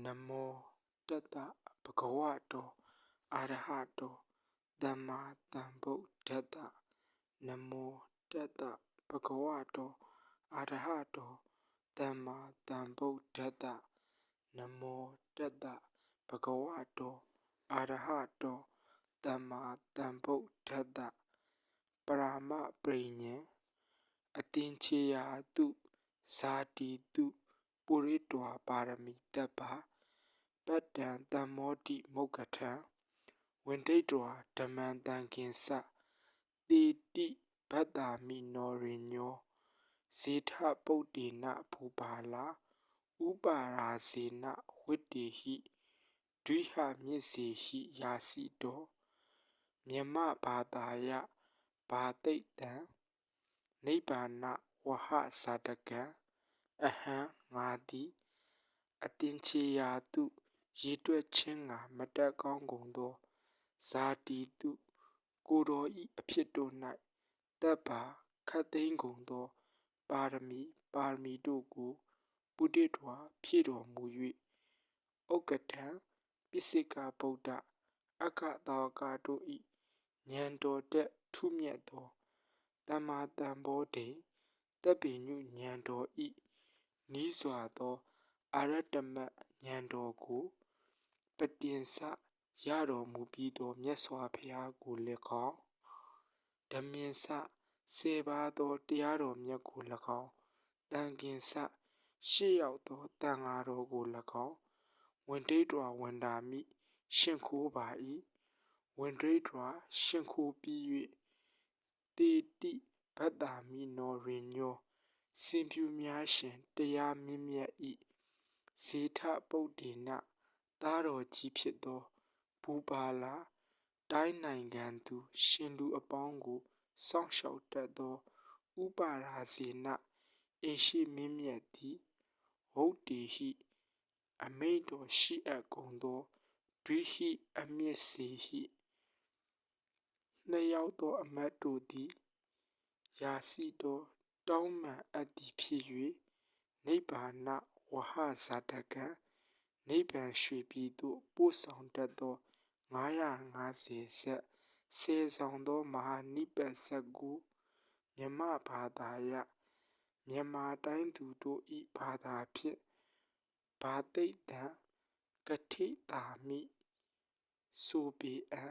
နမောတတ္တဗုဂဝတောအာရဟတောသမ္မာသမ္ဗုဒ္ဓတ္တနမောတတ္တဗုဂဝတောအာရဟတောသမ္မာသမ္ဗုဒ္ဓတ္တနမောတတ္တဗုဂဝတောအာရဟတောသမ္မာသမ္ဗုဒ္ဓတ္တပရမပရိညံအတင်ချေယာတုဇာတိတု ပုရိတောပါရမီတပ္ပပတ္တံတမ္မောတိမုဂ္ဂထံဝန္ဒိတောဓမ္မံတံကင်္စတေတိဘတ္တာမိနောရိညောဇေထပုတ်တေနဘူပါလာဥပါရာဇေနဝိတ္တေဟိဒွိဟမြစ္စေဟိယာစီတောမြမဘာတာယဘာတိတ်တံနိဗ္ဗာနဝဟသာတကံ အဟံငါတိအတင်ချေယာတုရေတွက်ခြင်းကမတက်ကောင်းကုန်သော ဇာတိတု ကိုတော်ဤအဖြစ်တို့၌တပ်ပါခတ်သိမ်းကုန်သော ပါရမီ ပါရမီတို့ကို ပုတိထွာ ဖြည့်တော်မူ၍ဥက္ကထံပိစိကဗုဒ္ဓအခသာကတို့ဤဉာဏ်တော်တက် ထူးမြတ်သောတမ္မာတန်ဘောတေတပ်ပင်ညဉာဏ်တော်ဤ နီးစွာသောအရတ္တမဉာဏ်တော်ကိုပတင်စရတော်မူပြီးသောမြတ်စွာဘုရားကို၎င်းဓမင်စစေပါသောတရားတော်မြတ်ကို၎င်းတန်ကင်စရှေ့ရောက်သောတန်ဃာတော်ကို၎င်းဝင်တိတ်တော်ဝန်တာမိရှင်ခိုးပါ၏ဝင်တိတ်တော်ရှင်ခိုးပြီး၍တေတိဘတ္တာမိနောရိညော စင်ပြူများရှင်တရားမြင့်မြတ်ဤဇေထပုတ်တေနသားတော်ကြီးဖြစ်သောဘူပါလာတိုင်းနိုင်ငံသူ ရှင်လူအပေါင်းကိုစောင့်ရှောက်တတ်သောဥပါရာဇေနအရှိမင်းမြတ်သည်ဟုတ်တေဟိအမိတ်တော်ရှိအပ်ကုန်သောဒွိဟိအမျက်စေဟိနှစ်ယောက်သောအမတ်တို့သည်ယာစီတော် တောင်းမှန်အပ်သည်ဖြစ်၍နိဗ္ဗာနဝဟဇာတကံနိဗ္ဗာန်ရွှေပြည်သို့ပို့ဆောင်တတ်သော950ဆက်ဆယ်ဆောင်သောမဟာနိပတ်ဆက်ကိုမြမဘာသာယမြန်မာတိုင်းသူတို့ဤဘာသာဖြင့်ဘာတိတ်တံကထိတာမိဆိုပေအံ